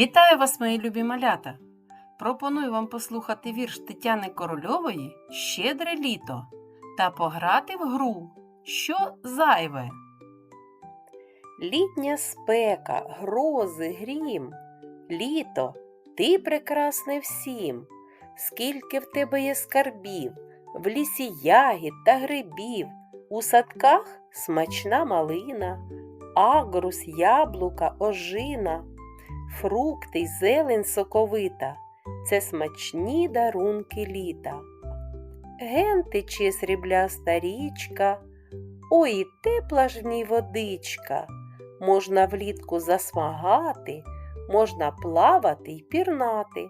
Вітаю вас, мої любі малята! Пропоную вам послухати вірш Тетяни Корольової Щедре літо та пограти в гру Що зайве? Літня спека, грози, грім. Літо, ти прекрасне всім. Скільки в тебе є скарбів, в лісі ягід та грибів, у садках смачна малина, агрус, яблука, ожина, фрукти й зелень соковита. Це смачні дарунки літа. Ген тече срібляста річка, ой, і тепла ж в ній водичка. Можна влітку засмагати, можна плавати й пірнати.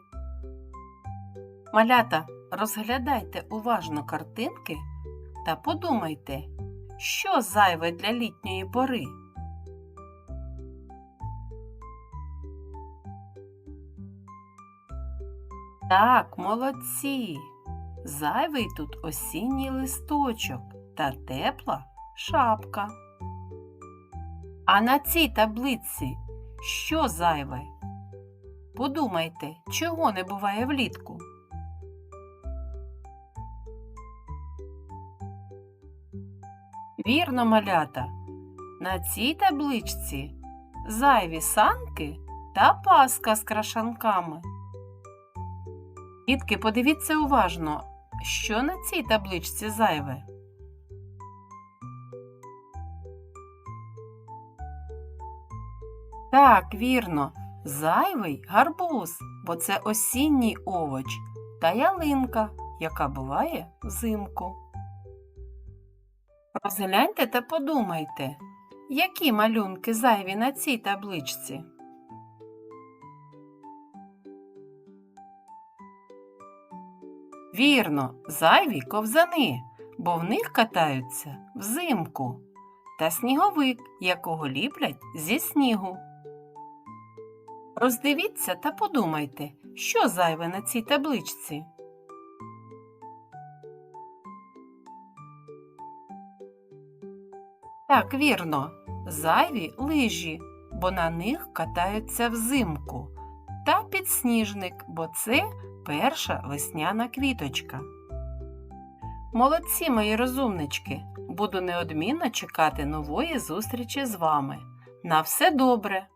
Малята, розглядайте уважно картинки та подумайте, що зайве для літньої пори. Так, молодці. Зайвий тут осінній листочок та тепла шапка. А на цій таблиці що зайве? Подумайте, чого не буває влітку? Вірно, малята, на цій табличці зайві санки та паска з крашанками. Дітки, подивіться уважно, що на цій табличці зайве. Так, вірно, зайвий гарбуз, бо це осінній овоч та ялинка, яка буває взимку. Розгляньте та подумайте, які малюнки зайві на цій табличці. Вірно, зайві ковзани, бо в них катаються взимку, та сніговик, якого ліплять зі снігу. Роздивіться та подумайте, що зайве на цій табличці. Так, вірно, зайві лижі, бо на них катаються взимку, та підсніжник, бо це перша весняна квіточка. Молодці, мої розумнички! Буду неодмінно чекати нової зустрічі з вами. На все добре!